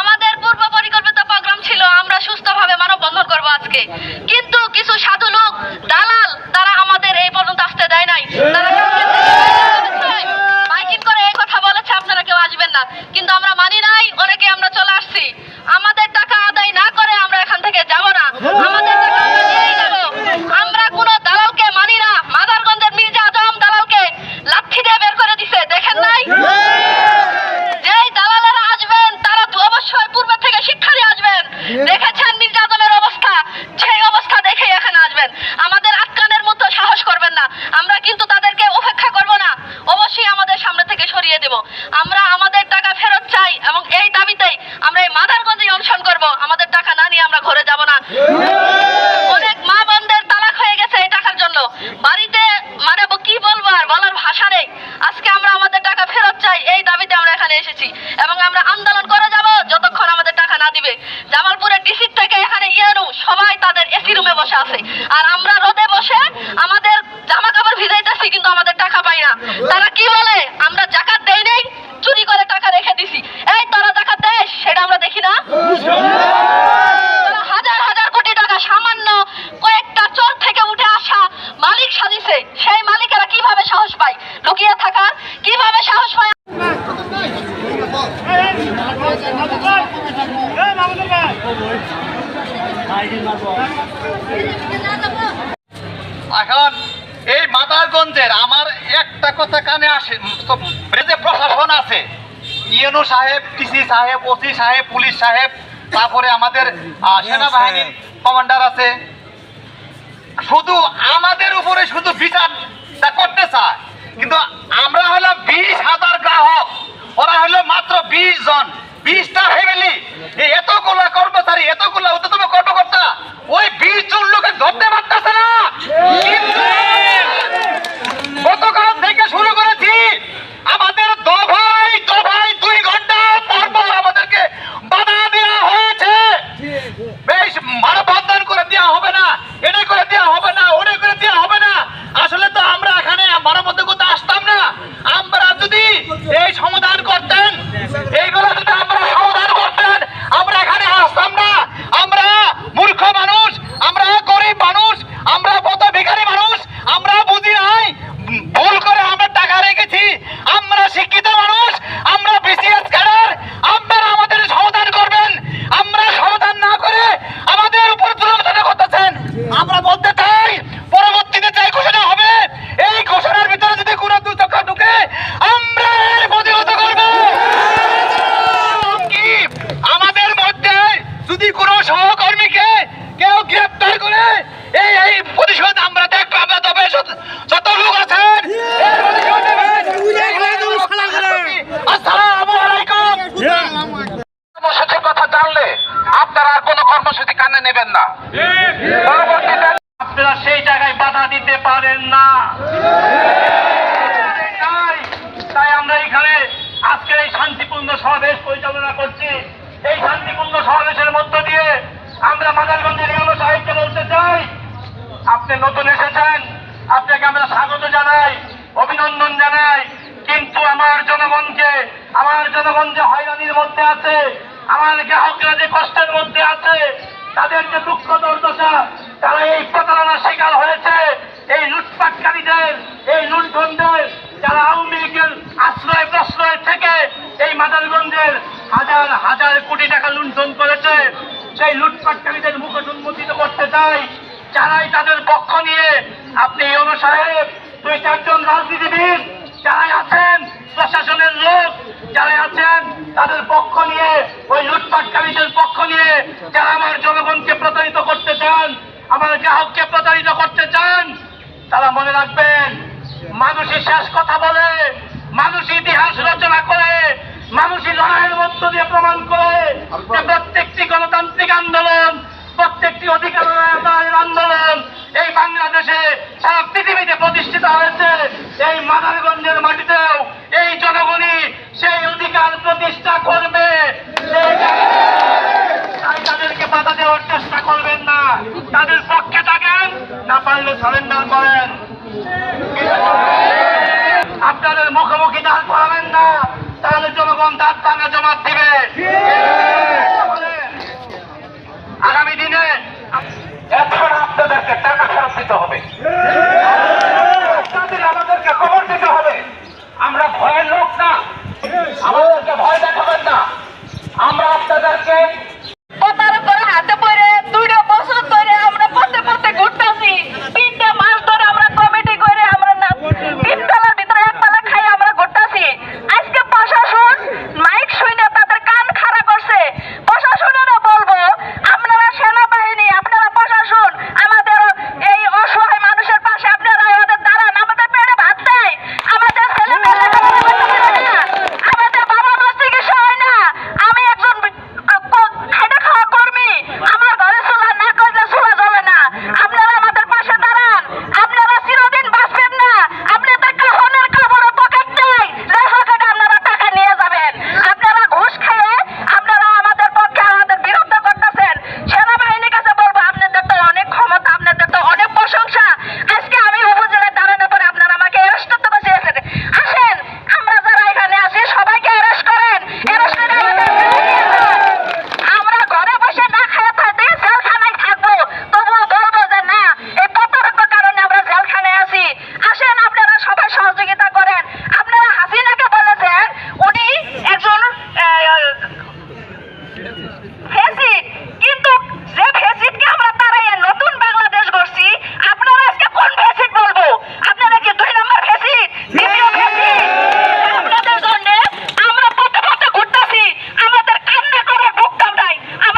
আমাদের পূর্ব পরিকল্পিত প্রোগ্রাম ছিল, আমরা সুস্থভাবে মানববন্ধন করব আজকে। কিন্তু কিছু সাধু লোক, দালাল তারা আমাদের এই পর্যন্ত আসতে দেয় নাই তারা মাইকিং করে এই কথা বলেছে আপনারা কেউ আসবেন না কিন্তু আমরা মানি নাই অনেকে আমরা চলে আসছি আমাদের টাকা আদায় না করে আমরা এখান থেকে যাব না আমাদের টাকা আমরা নিয়েই যাব আমরা কোনো দালালকে মানি না মাদারগঞ্জের মির্জা আজম দালালকে লাঠি দিয়ে বের করে দিছে দেখেন নাই যেই দালালেরা আসবেন তারা তো অবশ্যই পূর্ব থেকে শিক্ষা দিয়ে আসবেন দেখেছেন মির্জা আজমের অবস্থা সেই অবস্থা দেখে এখানে আসবেন আমাদের আটকানের মতো সাহস করবেন না আমরা কিন্তু তাদেরকে উপেক্ষা করব না অবশ্যই আমাদের সামনে থেকে সরিয়ে দেব আমরা আমাদের টাকা ফেরত চাই এবং এই দাবিতেই আমরা এই মাদারগঞ্জে অনশন করব আমাদের টাকা না নিয়ে আমরা ঘরে যাব না অনেক মা বোনদের তালাক হয়ে গেছে এই টাকার জন্য বাড়িতে মানে ব- কি বলব আর বলার ভাষা নেই আজকে আমরা আমাদের টাকা ফেরত চাই এই দাবিতে আমরা এখানে এসেছি এবং আমরা আন্দোলন করে যাব যতক্ষণ আমাদের টাকা না দিবে জামালপুরের ডিসির থেকে এখানে ইয়ানু সবাই তাদের এসি রুমে বসে আছে আর আমরা রোদে বসে আমাদের জামা কাপড় ভিজাইতেছি কিন্তু আমাদের টাকা পাই না তারা কি বলে আমরা জাকাত দেই নেই চুরি করে টাকা রেখে দিছি এই তারা জাকাত দেয় সেটা আমরা দেখি না হাজার হাজার কোটি টাকা সামান্য কয়েকটা চর থেকে উঠে আসা মালিক সাজিছে সেই মালিকেরা কীভাবে সাহস পায় লুকিয়ে থাকার কীভাবে সাহস পায় এখন এই মাদারগঞ্জের আমার একটা কথা কানে আসে যে প্রশাসন আছে ইউনু সাহেব ডিসি সাহেব ওসি সাহেব পুলিশ সাহেব তারপরে আমাদের সেনাবাহিনীর কমান্ডার আছে শুধু আমাদের উপরে শুধু বিচারটা করতে চায়। ধরতে পারতেছে না আপনারা সেই জায়গায় বাধা দিতে পারেন না। তাই আমরা এখানে আজকে এই শান্তিপূর্ণ সমাবেশ পরিচালনা করছি। এই শান্তিপূর্ণ সমাবেশের মধ্য দিয়ে আমরা মাদারগঞ্জের ইমাম সাহেবকে বলতে চাই, আপনি নতুন এসেছেন, আপনাকে আমরা স্বাগত জানাই, অভিনন্দন জানাই। কিন্তু আমার জনগণকে, আমার জনগণ যে হয়রানির মধ্যে আছে, আমার গ্রাহকরা যে কষ্টের মধ্যে আছে তাদের যে দুঃখ দুর্দশা, তারা এই প্রতারণার শিকার হয়েছে। এই লুটপাটকারীদের, এই লুণ্ঠনদের, যারা আওয়ামী লীগের আশ্রয় প্রশ্রয় থেকে এই মাদারগঞ্জের হাজার হাজার কোটি টাকা লুণ্ঠন করেছে। সেই লুটপাটকারীদের মুখ উন্মোচিত করতে চাই। যারাই তাদের পক্ষ নিয়ে আপনি সাহেব দুই চারজন রাজনীতিবিদ যারাই আছেন, প্রশাসনের লোক যারাই আছেন, তাদের পক্ষ নিয়ে, ওই লুটপাটকারীদের পক্ষ নিয়ে যারা আমার জনগণকে প্রতারিত করতে চান, আমার গ্রাহককে প্রতারিত করতে চান, তারা মনে রাখবেন, মানুষই শেষ কথা বলে, মানুষ ইতিহাস রচনা করে। পৃথিবীতে প্রতিষ্ঠিত হয়েছে এই মাদারগঞ্জের মাটিতেও এই জনগণই সেই অধিকার প্রতিষ্ঠা করবে। তাই তাদেরকে বাধা দেওয়ার চেষ্টা করবেন না। তাদের পক্ষে থাকেন, না পারলে সারেন্ডার করেন। আপনাদের মুখোমুখি দাঁত করাবেন না, তাহলে জনগণ দাঁত ভাঙা জমা দিবে। আগামী দিনে এখন আপনাদেরকে টাকা ফেরত দিতে হবে।